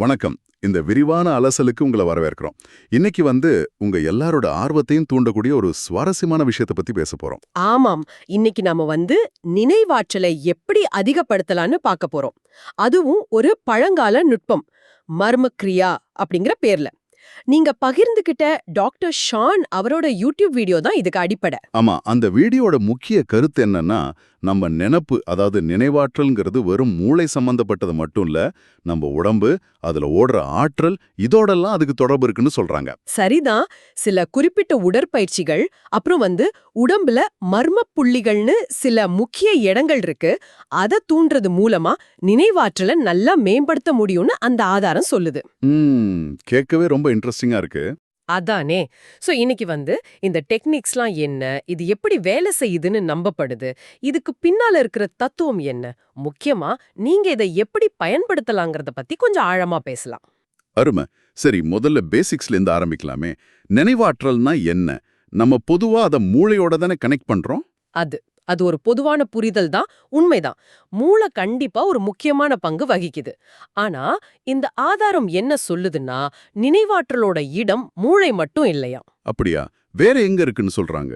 வணக்கம். இந்த விரிவான அலசலுக்கு உங்களை வரவேற்கிறோம். இன்னைக்கு வந்து உங்க எல்லாரோட ஆர்வத்தையும் தூண்டக்கூடிய ஒரு சுவாரஸ்யமான விஷயத்தை பத்தி பேச போறோம். ஆமாம். இன்னைக்கு நாம வந்து நினைவாற்றலை எப்படி அதிகப்படுத்தலாம்னு பார்க்க போறோம். அதுவும் ஒரு பழங்கால நுட்பம். மர்மக்ரியா அப்படிங்கிற பேர்ல. நீங்க பகிர்ந்துகிட்ட டாக்டர் ஷான் அவரோட யூடியூப் வீடியோ தான் இதுக்கு அடிப்படை. ஆமா அந்த வீடியோட முக்கிய கருத்து என்னன்னா நம்ம நினப்பு அதாவது நினைவாற்றல்ங்கிறது வெறும் மூளை சம்பந்தப்பட்டது மட்டும் இல்ல நம்ம உடம்பு அதுல ஓடுற ஆற்றல் இதோடெல்லாம் அதுக்கு தொடர்பு இருக்குன்னு சொல்றாங்க. சரிதான். சில குறிப்பிட்ட உடற்பயிற்சிகள் அப்புறம் வந்து உடம்புல மர்ம புள்ளிகள்னு சில முக்கிய இடங்கள் இருக்கு. அதை தூண்டுறது மூலமா நினைவாற்றலை நல்லா மேம்படுத்த முடியும்னு அந்த ஆதாரம் சொல்லுது. கேட்கவே ரொம்ப இன்ட்ரெஸ்டிங்கா இருக்கு. அதானே. சோ இன்னைக்கு வந்து இந்த டெக்னிக்ஸ்லாம் என்ன? இது எப்படி வேலை செய்யுதுன்னு நம்பப்படுது? இதுக்கு பின்னால இருக்கிற தத்துவம் என்ன? முக்கியமா நீங்க இதை எப்படி பயன்படுத்தலாங்கிறத பத்தி கொஞ்சம் ஆழமா பேசலாம். அருமை. சரி முதல்ல பேசிக்ஸ்ல இருந்து ஆரம்பிக்கலாமே. நினைவாற்றல்னா என்ன? நம்ம பொதுவா அதை மூளையோட தானே கனெக்ட் பண்றோம்? அது. அது ஒரு பொதுவான புரிதல் தான் உண்மைதான் மூளை கண்டிப்பா ஒரு முக்கியமான பங்கு வகிக்குது. ஆனா இந்த ஆதாரம் என்ன சொல்லுதுன்னா நினைவாற்றலோட இடம் மூளை மட்டும் இல்லையா அப்படியா? வேற எங்க இருக்குன்னு சொல்றாங்க?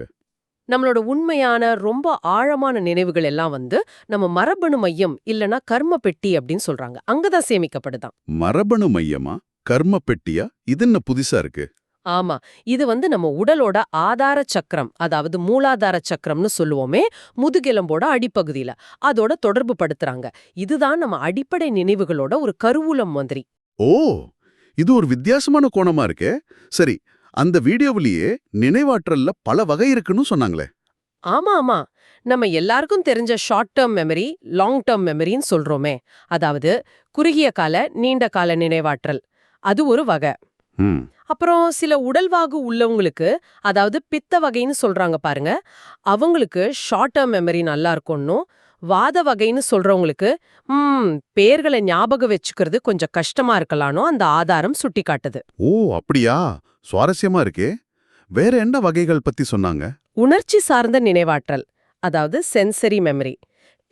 நம்மளோட உண்மையான ரொம்ப ஆழமான நினைவுகள் எல்லாம் வந்து நம்ம மரபணு மையம் இல்லனா கர்ம பெட்டி அப்படின்னு சொல்றாங்க. அங்கதான் சேமிக்கப்படுதாம் மரபணு மையமா? கர்ம பெட்டியா? இது என்ன புதுசா இருக்கு? ஆமா. இது வந்து நம்ம உடலோட ஆதார சக்கரம் அதாவது மூலாதார சக்கரம்னு சொல்லுவோமே முதுகெலும்போட அடிப்பகுதியில. அதோட தொடர்பு படுத்துறாங்க. இதுதான் நம்ம அடிப்படை நினைவுகளோட ஒரு கருவூலம் மாதிரி. ஓ! இது ஒரு வித்தியாசமான கோணமா இருக்கே. சரி அந்த வீடியோவிலேயே நினைவாற்றல்ல பல வகை இருக்குன்னு சொன்னாங்களே. ஆமா ஆமா. நம்ம எல்லாருக்கும் தெரிஞ்ச short term memory long term மெமரின்னு சொல்றோமே. அதாவது குறுகிய கால நீண்ட கால நினைவாற்றல். அது ஒரு வகை. அப்புறம் சில உடல்வாகு உள்ளவங்களுக்கு அதாவது பித்த வகைன்னு சொல்றாங்க பாருங்க அவங்களுக்கு ஷார்ட் டேர்ம் மெமரி நல்லா இருக்கும்னும் வாத வகைன்னு சொல்றவங்களுக்கு ம் பேர்களை ஞாபகம் வச்சுக்கிறது கொஞ்சம் கஷ்டமா இருக்கலாம்னு அந்த ஆதாரம் சுட்டி காட்டுது ஓ அப்படியா? சுவாரஸ்யமா இருக்கே. வேற என்ன வகைகள் பத்தி சொன்னாங்க? உணர்ச்சி சார்ந்த நினைவாற்றல் அதாவது சென்சரி மெமரி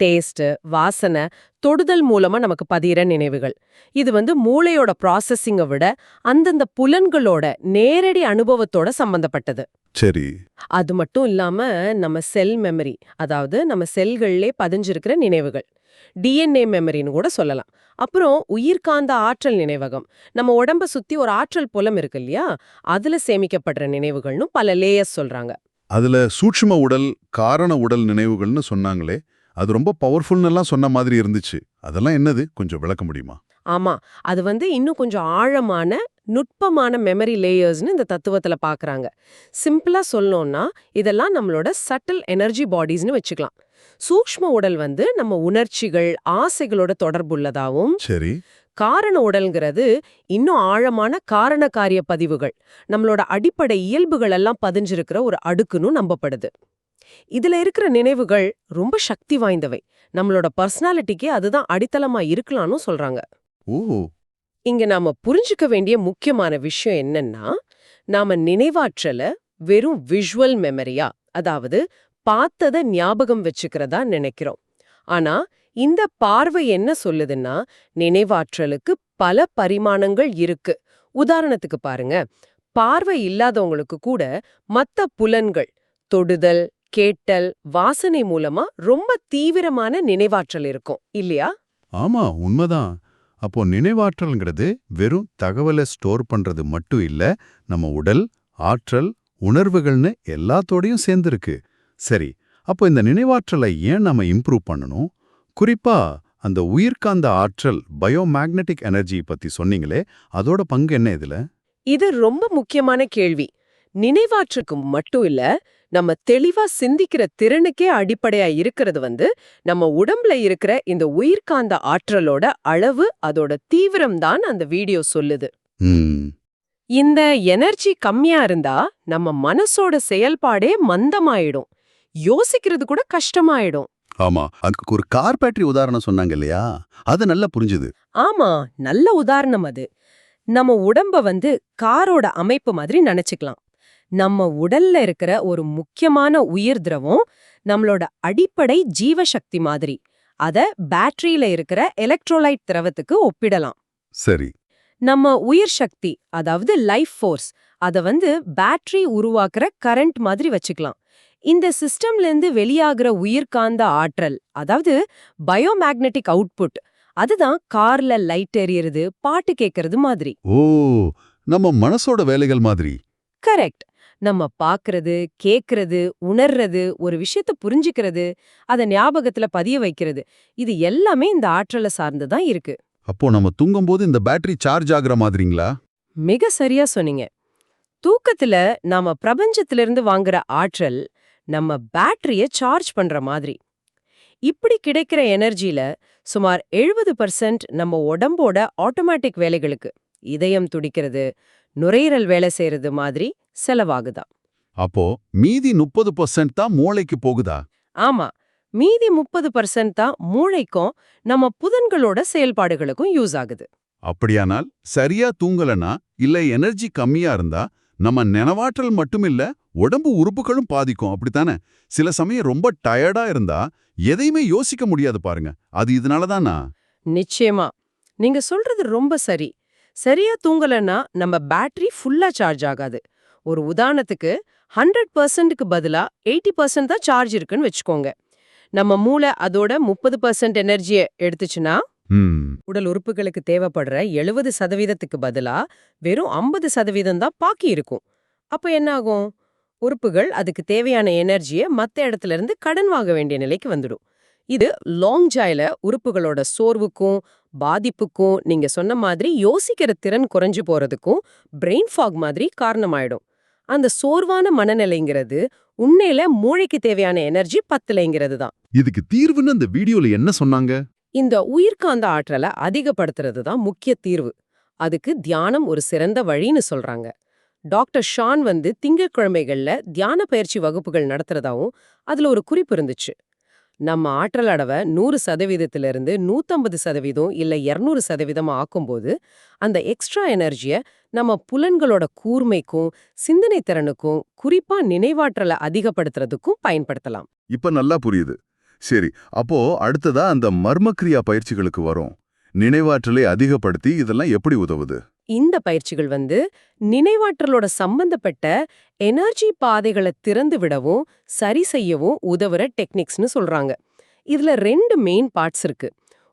டேஸ்ட் வாசனை தொடுதல் மூலமா நமக்கு பதிகிற நினைவுகள். இது வந்து மூளையோட ப்ராசஸிங்கை விட அந்தந்த புலன்களோட நேரடி அனுபவத்தோட சம்பந்தப்பட்டது. சரி. அது மட்டும் இல்லாம நம்ம செல் மெமரி அதாவது நம்ம செல்கள்லே பதிஞ்சிருக்கிற நினைவுகள். டிஎன்ஏ மெமரின்னு கூட சொல்லலாம். அப்புறம் உயிர்காந்த ஆற்றல் நினைவகம். நம்ம உடம்ப சுத்தி ஒரு ஆற்றல் புலம் இருக்கு இல்லையா? அதுல சேமிக்கப்படுற நினைவுகள்னு பல லேயர்ஸ் சொல்றாங்க. அதுல சூட்சும உடல் காரண உடல் நினைவுகள்னு சொன்னாங்களே அது ரொம்ப பவர்ஃபுல்னு எல்லாம் சொன்ன மாதிரி இருந்துச்சு. அதெல்லாம் என்னது? கொஞ்சம் விளக்க முடியுமா? ஆமா. அது வந்து இன்னும் கொஞ்சம் ஆழமான நுட்பமான மெமரி லேயர்ஸ்னு இந்த தத்துவத்துல பாக்குறாங்க. சிம்பிளா சொல்லணும்னா இதெல்லாம் நம்மளோட சட்டில் எனர்ஜி பாடிஸ்னு வச்சுக்கலாம். சூக்ஷ்ம உடல் வந்து நம்ம உணர்ச்சிகள் ஆசைகளோட தொடர்புள்ளதாவும் சரி. காரண உடல்ங்கிறது இன்னும் ஆழமான காரண காரிய பதிவுகள். நம்மளோட அடிப்படை இயல்புகள் எல்லாம் பதிஞ்சிருக்கிற ஒரு அடுக்குன்னு நம்பப்படுது. இதுல இருக்கிற நினைவுகள் ரொம்ப சக்தி வாய்ந்தவை. நம்மளோட பர்சனாலிட்டிக்கு அதுதான் அடித்தளமா இருக்கலாம்னு சொல்றாங்க. ஓ. இங்க நாம புரிஞ்சுக்க வேண்டிய முக்கியமான விஷயம் என்னன்னா நாம நினைவாற்றல வெறும் விஷுவல் மெமரியா அதாவது பார்த்தத ஞாபகம் வச்சுக்கிறதா நினைக்கிறோம். ஆனா இந்த பார்வை என்ன சொல்லுதுன்னா நினைவாற்றலுக்கு பல பரிமாணங்கள் இருக்கு. உதாரணத்துக்கு பாருங்க பார்வை இல்லாதவங்களுக்கு கூட மத்த புலன்கள் தொடுதல் கேட்டல் வாசனை மூலமா ரொம்ப தீவிரமான நினைவாற்றல் இருக்கும் இல்லையா? ஆமா உண்மைதான். அப்போ நினைவாற்றல்ங்கிறது வெறும் தகவலை ஸ்டோர் பண்றது மட்டும் இல்ல நம்ம உடல் ஆற்றல் உணர்வுகள்னு எல்லாத்தோடையும் சேர்ந்திருக்கு. சரி அப்போ இந்த நினைவாற்றலை ஏன் நம்ம இம்ப்ரூவ் பண்ணணும்? குறிப்பா அந்த உயிர்காந்த ஆற்றல் பயோமேக்னெட்டிக் எனர்ஜி பத்தி சொன்னீங்களே அதோட பங்கு என்ன இதுல? இது ரொம்ப முக்கியமான கேள்வி. நினைவாற்றுக்கு மட்டும் இல்ல நம்ம தெளிவா சிந்திக்கிற திறனுக்கே அடிப்படையா இருக்கிறது வந்து நம்ம உடம்புல இருக்கிற இந்த உயிர்காந்த ஆற்றலோட அளவு அதோட தீவிரம் தான் அந்த வீடியோ சொல்லுது. இந்த எனர்ஜி கம்மியா இருந்தா நம்ம மனசோட செயல்பாடே மந்தமாயிடும். யோசிக்கிறது கூட கஷ்டமாயிடும். ஆமா. அதுக்கு ஒரு கார் பேட்டரி உதாரணம் சொன்னாங்க இல்லையா? அது நல்லா புரிஞ்சுது. ஆமா. நல்ல உதாரணம் அது. நம்ம உடம்ப வந்து காரோட அமைப்பு மாதிரி நினைச்சுக்கலாம். நம்ம உடல்ல இருக்கிற ஒரு முக்கியமான உயிர் திரவம் நம்மளோட அடிப்படை ஜீவசக்தி மாதிரி. அத பேட்டரியில இருக்கிற எலக்ட்ரோலைட் திரவத்துக்கு ஒப்பிடலாம். சரி. நம்ம உயிர் சக்தி அதாவது லைஃப் ஃபோர்ஸ் அத வந்து பேட்டரி உருவாக்குற கரண்ட் மாதிரி வச்சுக்கலாம். இந்த சிஸ்டம்ல இருந்து வெளியாகிற உயிர்காந்த ஆற்றல் அதாவது பயோமேக்னெட்டிக் அவுட்புட் அதுதான் கார்ல லைட் எரியறது பாட்டு கேட்கறது மாதிரி. ஓ நம்ம மனசோட வேலைகள் மாதிரி. கரெக்ட். நம்ம பாக்குறது கேக்குறது உணர்றது ஒரு விஷயத்த புரிஞ்சுக்கிறது அத ஞாபகத்துல பதிய வைக்கிறது. இது எல்லாமே இந்த ஆற்றலை சார்ந்து தான் இருக்கு. அப்போ நம்ம தூங்கும்போது இந்த பேட்டரி சார்ஜ் ஆகுற மாதிரிங்களா? மிக சரியா சொன்னீங்க. தூக்கத்துல நாம பிரபஞ்சத்திலிருந்து வாங்குற ஆற்றல் நம்ம பேட்டரிய சார்ஜ் பண்ற மாதிரி. இப்படி கிடைக்கிற எனர்ஜில சுமார் எழுபது பர்சன்ட் நம்ம உடம்போட ஆட்டோமேட்டிக் வேலைகளுக்கு இதயம் துடிக்கிறது நுரையீரல் வேலை செய்யறது மாதிரி செலவாகுதா அப்போ மீதி முப்பது பர்சன்ட் தான் மூளைக்கு போகுதா? ஆமா. மீதி முப்பது பர்சன்ட் தான் மூளைக்கும் நம்ம புதன்களோட செயல்பாடுகளுக்கும் யூஸ் ஆகுது. அப்படியானால் சரியா தூங்கலனா இல்ல எனர்ஜி கம்மியா இருந்தா நம்ம நினைவாற்றல் மட்டுமில்ல உடம்பு உறுப்புகளும் பாதிக்கும். அப்படித்தானே? சில சமயம் ரொம்ப டயர்டா இருந்தா எதையுமே யோசிக்க முடியாது பாருங்க. அது இதனால தானா? நிச்சயமா. நீங்க சொல்றது ரொம்ப சரி. சரியா தூங்கலன்னா நம்ம பேட்டரி ஃபுல்லா சார்ஜ் ஆகாது. ஒரு உதாரணத்துக்கு ஹண்ட்ரட் பர்சன்ட்க்கு பதிலா எயிட்டி பர்சன்ட் தான் சார்ஜ் இருக்குன்னு வச்சுக்கோங்க. நம்ம மூளை அதோட முப்பது பர்சன்ட் எனர்ஜியை எடுத்துச்சுன்னா உடல் உறுப்புகளுக்கு தேவைப்படுற எழுபது சதவீதத்துக்கு பதிலா வெறும் ஐம்பது சதவீதம் தான் பாக்கி இருக்கும். அப்ப என்ன ஆகும்? உறுப்புகள் அதுக்கு தேவையான எனர்ஜியை மத்த இடத்துல இருந்து கடன் வாங்க வேண்டிய நிலைக்கு வந்துடும். இது லாங் ஜாயில உறுப்புகளோட சோர்வுக்கும் பாதிப்புக்கும் நீங்க சொன்ன மாதிரி யோசிக்கிற திறன் குறைஞ்சு போறதுக்கும் பிரெயின் ஃபாக் மாதிரி காரணமாயிடும். அந்த சோர்வான மனநிலைங்கிறது உண்மையில மூளைக்கு தேவையான எனர்ஜி பத்தலைங்கிறது தான் இதுக்கு தீர்வுன்னு அந்த வீடியோல என்ன சொன்னாங்க? இந்த உயிர்காந்த ஆற்றலை அதிகப்படுத்துறது தான் முக்கிய தீர்வு. அதுக்கு தியானம் ஒரு சிறந்த வழின்னு சொல்றாங்க. டாக்டர் ஷான் வந்து திங்கட்கிழமைகள்ல தியான பயிற்சி வகுப்புகள் நடத்துறதாவும் அதுல ஒரு குறிப்பு இருந்துச்சு. நம்ம ஆற்றல் அடவை நூறு சதவீதத்திலிருந்து நூத்தம்பது சதவீதம் இல்ல இருநூறு சதவீதம் ஆக்கும்போது அந்த எக்ஸ்ட்ரா எனர்ஜிய நம்ம புலன்களோட கூர்மைக்கும் சிந்தனை திறனுக்கும் குறிப்பா நினைவாற்றலை அதிகப்படுத்துறதுக்கும் பயன்படுத்தலாம். இப்ப நல்லா புரியுது. சரி அப்போ அடுத்ததா அந்த மர்மக்ரியா பயிற்சிகளுக்கு வரும். நினைவாற்றலை அதிகப்படுத்தி இதெல்லாம் எப்படி உதவுது? இந்த பயிற்சிகள் வந்து நினைவாற்றலோட சம்பந்தப்பட்ட எனர்ஜி பாதைகளை திறந்து விடவும் சரி செய்யவும் உதவுற டெக்னிக்ஸ்னு சொல்றாங்க. இதுல ரெண்டு மெயின் பார்ட்ஸ் இருக்கு.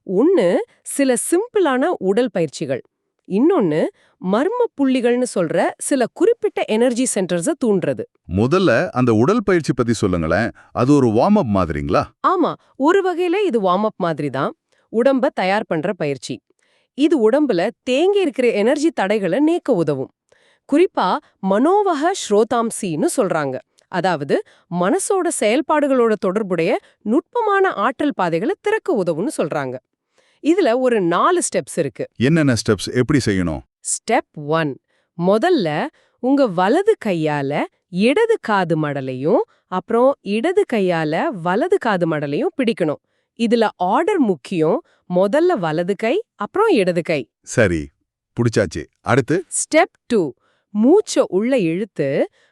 ஒன்னு சில சிம்பிளான உடல் பயிற்சிகள். இன்னொன்னு மர்ம புள்ளிகள்னு சொல்ற சில குறிப்பிட்ட எனர்ஜி சென்டர்ஸ தூண்டுறது. முதல்ல அந்த உடல் பயிற்சி பத்தி சொல்லுங்களேன். அது ஒரு வார்ம் அப் மாதிரிங்களா? ஆமா ஒரு வகையில இது வார்ம் அப் மாதிரி தான் உடம்ப தயார் பண்ற பயிற்சி. இது உடம்புல தேங்கி இருக்கிற எனர்ஜி தடைகளை நீக்க உதவும். குறிப்பா மனோவக ஸ்ரோதாம்சின்னு சொல்றாங்க. அதாவது மனசோட செயல்பாடுகளோட தொடர்புடைய நுட்பமான ஆற்றல் பாதைகளை திறக்க உதவும்னு சொல்றாங்க. இதுல ஒரு நாலு ஸ்டெப்ஸ் இருக்கு. என்னென்ன ஸ்டெப்ஸ்? எப்படி செய்யணும்? Step one. முதல்ல உங்க வலது கையால இடது காது மடலையும் அப்புறம் இடது கையால வலது காது மடலையும் பிடிக்கணும். இதுல ஆர்டர் முக்கியம். முதல்ல வலது கை அப்புறம் இடது கை. சரி புடிச்சாச்சு. அடுத்து? ஸ்டெப் டூ மூச்ச உள்ள இழுத்து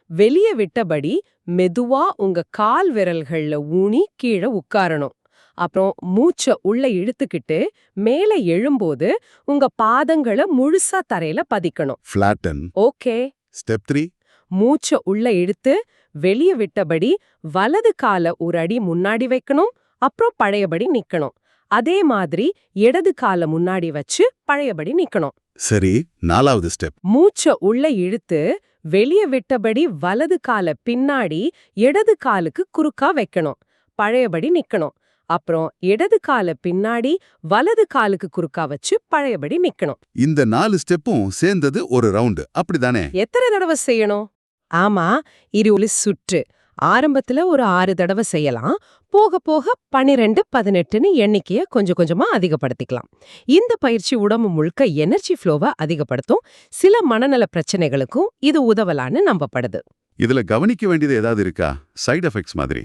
வெளியே விட்டபடி மெதுவா உங்க கால் விரல்கள்ல ஊனி கீழே உட்காரணும். அப்புறம் மூச்ச உள்ள இழுத்துக்கிட்டு மேல எழும்போது உங்க பாதங்களை முழுசா தரையில பதிக்கணும். ஃபிளாட்டன் ஓகே ஸ்டெப் த்ரீ மூச்ச உள்ள இழுத்து வெளிய விட்டபடி வலது கால ஒரு அடி முன்னாடி வைக்கணும் அப்புறம் பழையபடி நிக்கணும். அதே மாதிரி இடது கால முன்னாடி வச்சு பழையபடி நிக்கணும். சரி நாலாவது ஸ்டெப். மூச்ச உள்ள இழுத்து வெளிய விட்டபடி வலது கால பின்னாடி இடது காலுக்கு குறுக்கா வைக்கணும். பழையபடி நிக்கணும். அப்புறம் இடது கால பின்னாடி வலது காலுக்கு குறுக்கா வச்சு பழையபடி நிக்கணும். இந்த நாலு ஸ்டெப்பும் சேர்ந்தது ஒரு ரவுண்டு. அப்படிதானே? எத்தனை தடவை செய்யணும்? ஆமா ஒரு சுற்று. ஆரம்பத்துல ஒரு ஆறு தடவை செய்யலாம். போக போக பனிரெண்டு பதினெட்டுன்னு எண்ணிக்கைய கொஞ்சம் கொஞ்சமா அதிகப்படுத்திக்கலாம். இந்த பயிற்சி உடம்பு முழுக்க எனர்ஜி ஃப்ளோவை அதிகப்படுத்தும். சில மனநல பிரச்சனைகளுக்கும் இது உதவலான்னு நம்பப்படுது. இதுல கவனிக்க வேண்டியது ஏதாவது இருக்கா? சைடு எஃபெக்ட்ஸ் மாதிரி.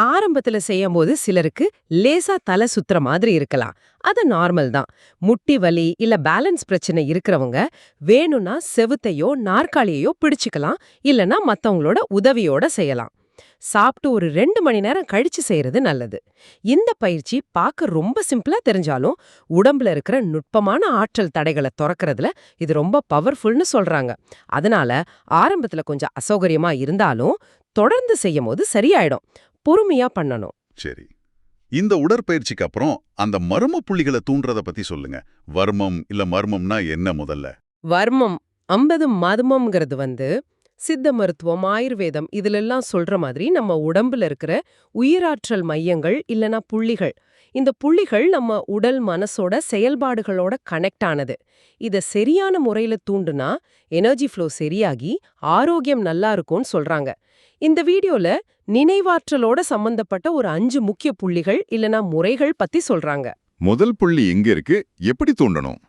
ஆரம்பத்துல செய்யும்போது சிலருக்கு லேசா தலை சுத்துற மாதிரி இருக்கலாம். அது நார்மல் தான். முட்டி வலி இல்ல பேலன்ஸ் பிரச்சனை இருக்கிறவங்க வேணும்னா செவுத்தையோ நாற்காலியையோ பிடிச்சுக்கலாம். இல்லனா மத்தவங்களோட உதவியோட செய்யலாம். சாப்பிட்டு ஒரு ரெண்டு மணி நேரம் கழிச்சு செய்யறது நல்லது. இந்த பயிற்சி பார்க்க ரொம்ப சிம்பிளா தெரிஞ்சாலும் உடம்புல இருக்கிற நுட்பமான ஆற்றல் தடைகளை துறக்கறதுல இது ரொம்ப பவர்ஃபுல்னு சொல்றாங்க. அதனால ஆரம்பத்துல கொஞ்சம் அசௌகரியமா இருந்தாலும் தொடர்ந்து செய்யும் போது சரியாயிடும். பொறுமையா பண்ணணும். சரி. இந்த உடற்பயிற்சிக்கு அப்புறம் அந்த மர்ம புள்ளிகளை தூண்டுறத பத்தி சொல்லுங்க. வர்மம் இல்ல மர்மம்னா என்ன முதல்ல? வர்மம் அம்பது மர்மம்ங்கிறது வந்து சித்த மருத்துவம் ஆயுர்வேதம் இதிலெல்லாம் சொல்ற மாதிரி நம்ம உடம்புல இருக்கிற உயிராற்றல் மையங்கள் இல்லனா புள்ளிகள். இந்த புள்ளிகள் நம்ம உடல் மனசோட செயல்பாடுகளோட கனெக்ட் ஆனது. இத சரியான முறையில தூண்டுனா எனர்ஜி ஃப்ளோ சரியாகி ஆரோக்கியம் நல்லா இருக்கும்னு சொல்றாங்க. இந்த வீடியோல நினைவாற்றலோட சம்பந்தப்பட்ட ஒரு அஞ்சு முக்கிய புள்ளிகள் இல்லனா முறைகள் பத்தி சொல்றாங்க. முதல் புள்ளி எங்க இருக்கு? எப்படி தூண்டணும்?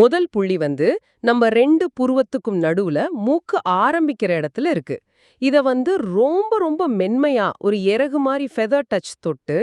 முதல் புள்ளி வந்து நம்ம ரெண்டு புருவத்துக்கும் நடுவுல மூக்கு ஆரம்பிக்கிற இடத்துல இருக்கு. இத வந்து ரொம்ப ரொம்ப மென்மையா ஒரு இறகு மாதிரி ஃபெதர் டச் தொட்டு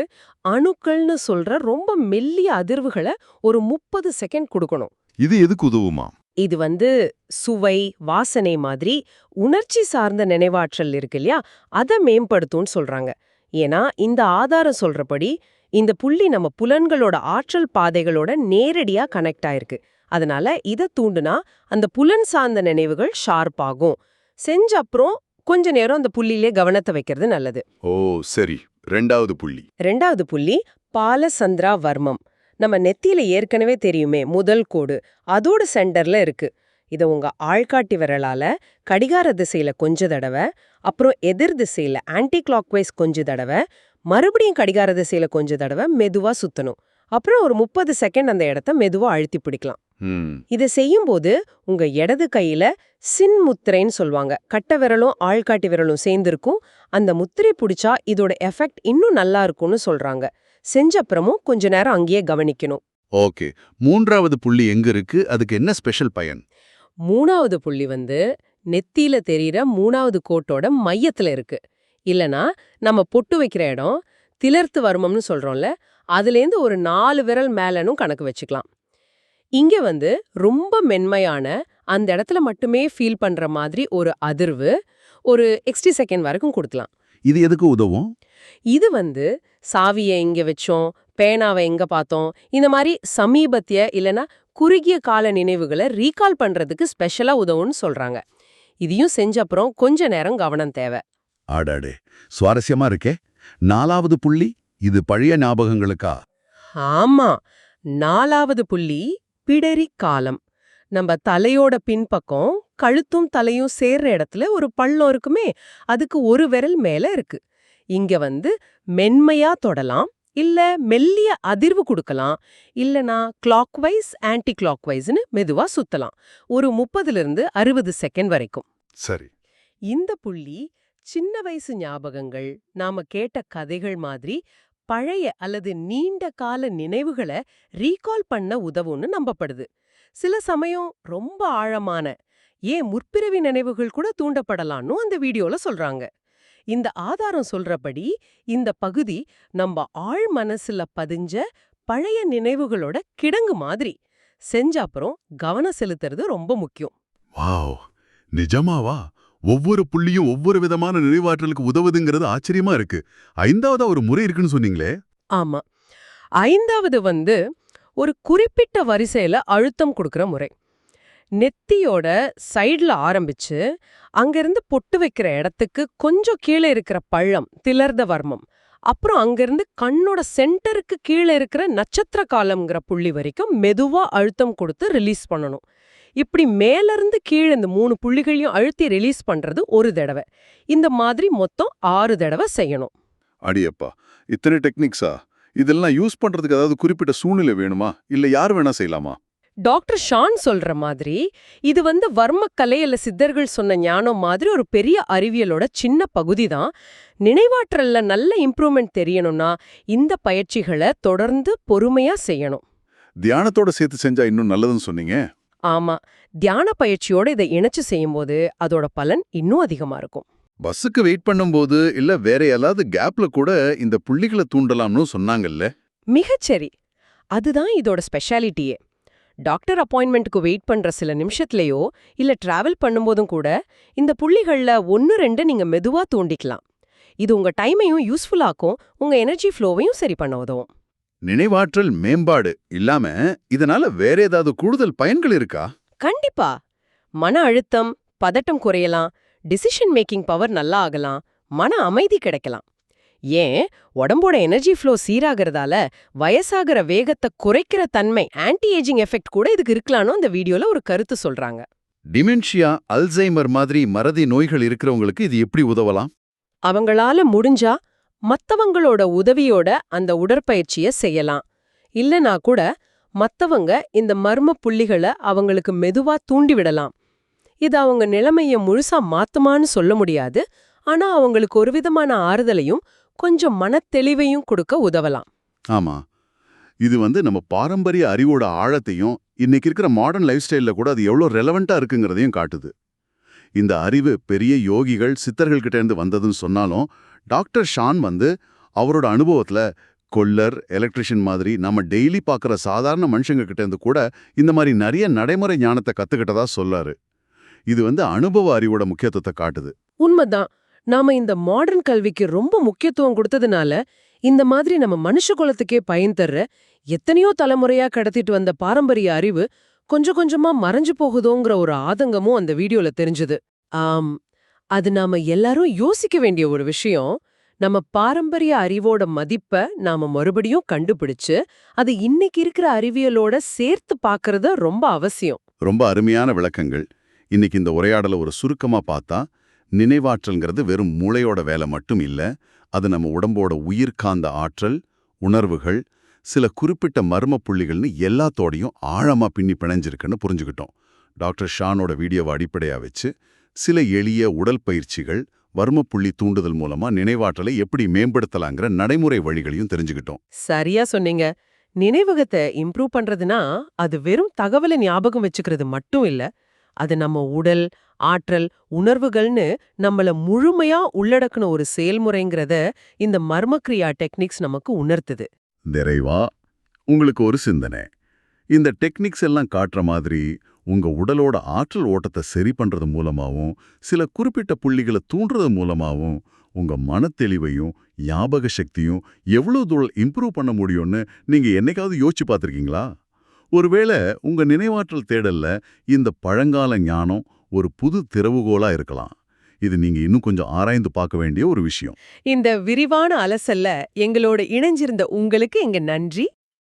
அணுக்கள்னு சொல்ற ரொம்ப மெல்லிய அதிர்வுகளை ஒரு முப்பது செகண்ட் கொடுக்கணும். இது எதுக்கு உதவுமா? இது வந்து சுவை வாசனை மாதிரி உணர்ச்சி சார்ந்த நினைவாற்றல் இருக்கு இல்லையா? அதை மேம்படுத்தும்னு சொல்றாங்க. ஏன்னா இந்த ஆதாரம் சொல்றபடி இந்த புள்ளி நம்ம புலன்களோட ஆற்றல் பாதைகளோட நேரடியா கனெக்ட் ஆயிருக்கு. அதனால இத தூண்டுனா அந்த புலன் சார்ந்த நினைவுகள் ஷார்ப் ஆகும். செஞ்ச அப்புறம் கொஞ்ச நேரம் அந்த புள்ளியிலே கவனத்தை வைக்கிறது நல்லது. ஓ சரி. ரெண்டாவது புள்ளி. ரெண்டாவது புள்ளி பாலசந்திரா வர்மம் நம்ம நெத்தியில ஏற்கனவே தெரியுமே முதல் கோடு. அதோட சென்டர்ல இருக்கு. இத உங்க ஆள்காட்டி விரலால கடிகார திசையில கொஞ்ச தடவை அப்புறம் எதிர் திசையில ஆன்டி கிளாக்வைஸ் கொஞ்ச தடவை மறுபடியும் கடிகார திசையில கொஞ்ச தடவை மெதுவா சுத்தணும். அப்புறம் ஒரு முப்பது செகண்ட் அந்த இடத்த மெதுவா அழுத்தி பிடிக்கலாம். இதை செய்யும்போது உங்க இடது கையில சின் முத்திரைன்னு சொல்லுவாங்க. கட்டை விரலும் ஆள்காட்டி விரலும் சேர்ந்திருக்கும். அந்த முத்திரை பிடிச்சா இதோட எஃபெக்ட் இன்னும் நல்லா இருக்கும்னு சொல்றாங்க. செஞ்ச அப்புறமும் கொஞ்ச நேரம் அங்கேயே கவனிக்கணும். ஓகே. மூன்றாவது புள்ளி எங்க இருக்கு? அதுக்கு என்ன ஸ்பெஷல் பயன்? மூணாவது புள்ளி வந்து நெத்தியில தெரியற மூணாவது கோட்டோட மையத்துல இருக்கு. இல்லனா நம்ம பொட்டு வைக்கிற இடம் திலர்த்து வருமம்னு சொல்றோம்ல அதுலேருந்து ஒரு நாலு விரல் மேலனும் கணக்கு வச்சுக்கலாம். இங்க வந்து ரொம்ப மென்மையான அந்த இடத்துல மட்டுமே ஃபீல் பண்ற மாதிரி ஒரு அதிர்வு ஒரு எக்ஸ்டி செகண்ட் வரைக்கும் கொடுக்கலாம். இது எதுக்கு உதவும்? இது வந்து சாவியை எங்க வச்சோம் பேனாவை எங்க பார்த்தோம் இந்த மாதிரி சமீபத்திய இல்லனா குறுகிய கால நினைவுகளை ரீகால் பண்றதுக்கு ஸ்பெஷலா உதவும்னு சொல்றாங்க. இதையும் செஞ்ச அப்புறம் கொஞ்ச நேரம் கவனம் தேவை. ஆடாடே சுவாரஸ்யமா இருக்கே. நாலாவது புள்ளி இது பழைய ஞாபகங்களுக்கா? ஆமா நாலாவது புள்ளி பிடரி காலம். நம்ம தலையோட பின்பக்கம் கழுத்தும் தலையும் சேர்ற இடத்துல ஒரு பள்ளம் இருக்குமே அதுக்கு ஒரு விரல் மேல இருக்கு. இங்க வந்து மென்மையா தொடலாம் இல்ல மெல்லிய அதிர்வு கொடுக்கலாம் இல்லனா கிளாக்வைஸ் ஆன்டி கிளாக்வைஸ்னு மெதுவா சுத்தலாம். ஒரு முப்பதுல இருந்து அறுபது செகண்ட் வரைக்கும். சரி. இந்த புள்ளி சின்ன வயசு ஞாபகங்கள் நாம கேட்ட கதைகள் மாதிரி பழைய அல்லது நீண்ட கால நினைவுகளை ரீகால் பண்ண உதவும்னு நம்பப்படுது. சில சமயம் ரொம்ப ஆழமான ஏன் முற்பிறவி நினைவுகள் கூட தூண்டப்படலாம்னு அந்த வீடியோல சொல்றாங்க. இந்த ஆதாரம் சொல்றபடி இந்த பகுதி நம்ம ஆழ் மனசுல பதிஞ்ச பழைய நினைவுகளோட கிடங்கு மாதிரி. செஞ்ச அப்புறம் கவனம் செலுத்துறது ரொம்ப முக்கியம். வாவ்! நிஜமாவா? ஒவ்வொரு புள்ளியும் ஒவ்வொரு விதமான நினைவாற்றலுக்கு உதவுதுங்கிறது ஆச்சரியமா இருக்கு. ஐந்தாவதா ஒரு முறை இருக்குன்னு சொன்னீங்களே? ஆமா. ஐந்தாவது வந்து ஒரு குறிப்பிட்ட வரிசையில அழுத்தம் கொடுக்கிற முறை. நெத்தியோட சைடுல ஆரம்பிச்சு அங்கிருந்து பொட்டு வைக்கிற இடத்துக்கு கொஞ்சம் கீழே இருக்கிற பள்ளம் திலர்த வர்மம் அப்புறம் அங்கிருந்து கண்ணோட சென்டருக்கு கீழே இருக்கிற நட்சத்திர காலம்ங்கிற புள்ளி வரைக்கும் மெதுவா அழுத்தம் கொடுத்து ரிலீஸ் பண்ணணும். இப்படி மேலிருந்து கீழே இந்த மூணு புள்ளிகளையும் அழுத்தி ரிலீஸ் பண்றது ஒரு தடவை. இந்த மாதிரி மொத்தம் ஆறு தடவை செய்யணும். அடியப்பா இத்தனை டெக்னிக்ஸா இதெல்லாம் யூஸ் பண்றதுக்கு ஏதாவது குறிப்பிட்ட சூழ்நிலை வேணுமா? இல்ல யார் வேணா செய்யலாமா? டாக்டர் ஷான் சொல்ற மாதிரி இது வந்து வர்மக்கலை அல்ல சித்தர்கள் சொன்ன ஞானம் மாதிரி ஒரு பெரிய அறிவியலோட சின்ன பகுதி தான். நினைவாற்றல்ல நல்ல இம்ப்ரூவ்மெண்ட் தெரியணும்னா இந்த பயிற்சிகளை தொடர்ந்து பொறுமையா செய்யணும். தியானத்தோட சேர்த்து செஞ்சா இன்னும் நல்லதுன்னு சொன்னீங்க? ஆமா. தியான பயிற்சியோட இதை இணைச்சு செய்யும்போது அதோட பலன் இன்னும் அதிகமா இருக்கும். பஸ்ஸுக்கு வெயிட் பண்ணும்போது இல்ல வேற ஏதாவது கேப்ல கூட இந்த புள்ளிகளை தூண்டலாம்னு சொன்னாங்கல்ல? மிகச்சரி. அதுதான் இதோட ஸ்பெஷாலிட்டியே. டாக்டர் அப்பாயின்மெண்ட்டுக்கு வெயிட் பண்ற சில நிமிஷத்துலயோ இல்ல டிராவல் பண்ணும்போதும் கூட இந்த புள்ளிகள்ல ஒன்னு ரெண்டு நீங்க மெதுவா தூண்டிக்கலாம். இது உங்க டைமையும் யூஸ்ஃபுல்லாக்கும் உங்க எனர்ஜி ஃப்ளோவையும் சரி பண்ண உதவும். நினைவாற்றல் மேம்பாடு இல்லாம இதனால வேற ஏதாவது கூடுதல் பயன்கள் இருக்கா? கண்டிப்பா. மன அழுத்தம் பதட்டம் குறையலாம் டிசிஷன் மேக்கிங் பவர் நல்லா ஆகலாம் மன அமைதி கிடைக்கலாம். ஏன்? உடம்போட எனர்ஜி ஃப்ளோ சீராகிறதால வயசாகிற வேகத்தை குறைக்கிற தன்மை ஆன்டி ஏஜிங் எஃபெக்ட் கூட இதுக்கு இருக்கலாம்னு இந்த வீடியோல ஒரு கருத்து சொல்றாங்க. டிமென்ஷியா அல்சைமர் மாதிரி மறதி நோய்கள் இருக்கிறவங்களுக்கு இது எப்படி உதவலாம்? அவங்களால முடிஞ்சா மத்தவங்களோட உதவியோட அந்த உடற்பயிற்சிய செய்யலாம். இல்லனா கூட மத்தவங்க இந்த மர்ம புள்ளிகளை அவங்களுக்கு மெதுவா தூண்டி விடலாம். இது அவங்க நிலைமைய முழுசா மாத்துமான்னு சொல்ல முடியாது. ஆனா அவங்களுக்கு ஒரு விதமான ஆறுதலையும் கொஞ்சம் மனத்தெளிவையும் கொடுக்க உதவலாம். ஆமா. இது வந்து நம்ம பாரம்பரிய அறிவோட ஆழத்தையும் இன்னைக்கு இருக்கிற மாடர்ன் லைஃப் ஸ்டைல்ல கூட அது எவ்வளோ ரெலவெண்டா இருக்குங்கிறதையும் காட்டுது. இந்த அறிவு பெரிய யோகிகள் சித்தர்கள்கிட்ட இருந்து வந்ததுன்னு சொன்னாலும் டாக்டர் ஷான் வந்து அவரோட அனுபவத்துல கொல்லர் எலக்ட்ரிஷியன் மாதிரி நம்ம டெய்லி பார்க்குற சாதாரண மனுஷங்க இருந்து கூட இந்த மாதிரி நிறைய நடைமுறை ஞானத்தை கத்துக்கிட்டதா சொல்லாரு இது வந்து அனுபவ அறிவோட முக்கியத்துவத்தை காட்டுது. உண்மைதான். நாம இந்த மாடர்ன் கல்விக்கு ரொம்ப முக்கியத்துவம் கொடுத்ததுனால இந்த மாதிரி நம்ம மனுஷ குலத்துக்கே பயன் தர்ற எத்தனையோ தலைமுறையா கடத்திட்டு வந்த பாரம்பரிய அறிவு கொஞ்சம் கொஞ்சமா மறைஞ்சு போகுதோங்கிற ஒரு ஆதங்கமும் அந்த வீடியோல தெரிஞ்சது. ஆம் அது நாம எல்லாரும் யோசிக்க வேண்டிய ஒரு விஷயம். நம்ம பாரம்பரிய அறிவோட மதிப்ப நாம மறுபடியும் கண்டுபிடிச்சு அது இன்னைக்கு இருக்கிற அறிவியலோட சேர்த்து பார்க்கறது ரொம்ப அவசியம். ரொம்ப அருமையான விளக்கங்கள். இன்னைக்கு இந்த உரையாடலை ஒரு சுருக்கமா பார்த்தா நினைவாற்றல்ங்கிறது வெறும் மூளையோட வேலை மட்டும் இல்ல அது நம்ம உடம்போட உயிர்காந்த ஆற்றல் உணர்வுகள் சில குறிப்பிட்ட மர்ம புள்ளிகள்னு எல்லாத்தோடையும் ஆழமா பின்னி பிணைஞ்சிருக்குன்னு புரிஞ்சுக்கிட்டோம். டாக்டர் ஷானோட வீடியோவை அடிப்படையா வச்சு சில எளிய உடல் பயிற்சிகள் வர்மப்புள்ளி தூண்டுதல் மூலமா நினைவாற்றலை எப்படி மேம்படுத்தலாங்கிற நடைமுறை வழிகளையும் தெரிஞ்சுக்கிட்டோம். சரியா சொன்னீங்க. நினைவகத்தை இம்ப்ரூவ் பண்றதுனா அது வெறும் தகவலை ஞாபகம் வச்சுக்கிறது மட்டும் இல்ல அது நம்ம உடல் ஆற்றல் உணர்வுகள்னு நம்மள முழுமையா உள்ளடக்கின ஒரு செயல்முறைங்கிறத இந்த மர்மக்ரியா டெக்னிக்ஸ் நமக்கு உணர்த்துது. நிறைவா. உங்களுக்கு ஒரு சிந்தனை. இந்த டெக்னிக்ஸ் எல்லாம் காட்டுற மாதிரி உங்க உடலோட ஆற்றல் ஓட்டத்தை சரி பண்றது மூலமாவும் சில குறிப்பிட்ட புள்ளிகளை தூண்டுறது மூலமாவும் உங்க மனத்தெளிவையும் ஞாபக சக்தியும் எவ்வளோ தூரம் இம்ப்ரூவ் பண்ண முடியும்னு நீங்க என்னைக்காவது யோசிச்சு பார்த்திருக்கீங்களா? ஒருவேளை உங்க நினைவாற்றல் தேடல்ல இந்த பழங்கால ஞானம் ஒரு புது திறவுகோலா இருக்கலாம். இது நீங்க இன்னும் கொஞ்சம் ஆராய்ந்து பார்க்க வேண்டிய ஒரு விஷயம். இந்த விரிவான அலசல்ல எங்களோட இணைஞ்சிருந்த உங்களுக்கு எங்க நன்றி?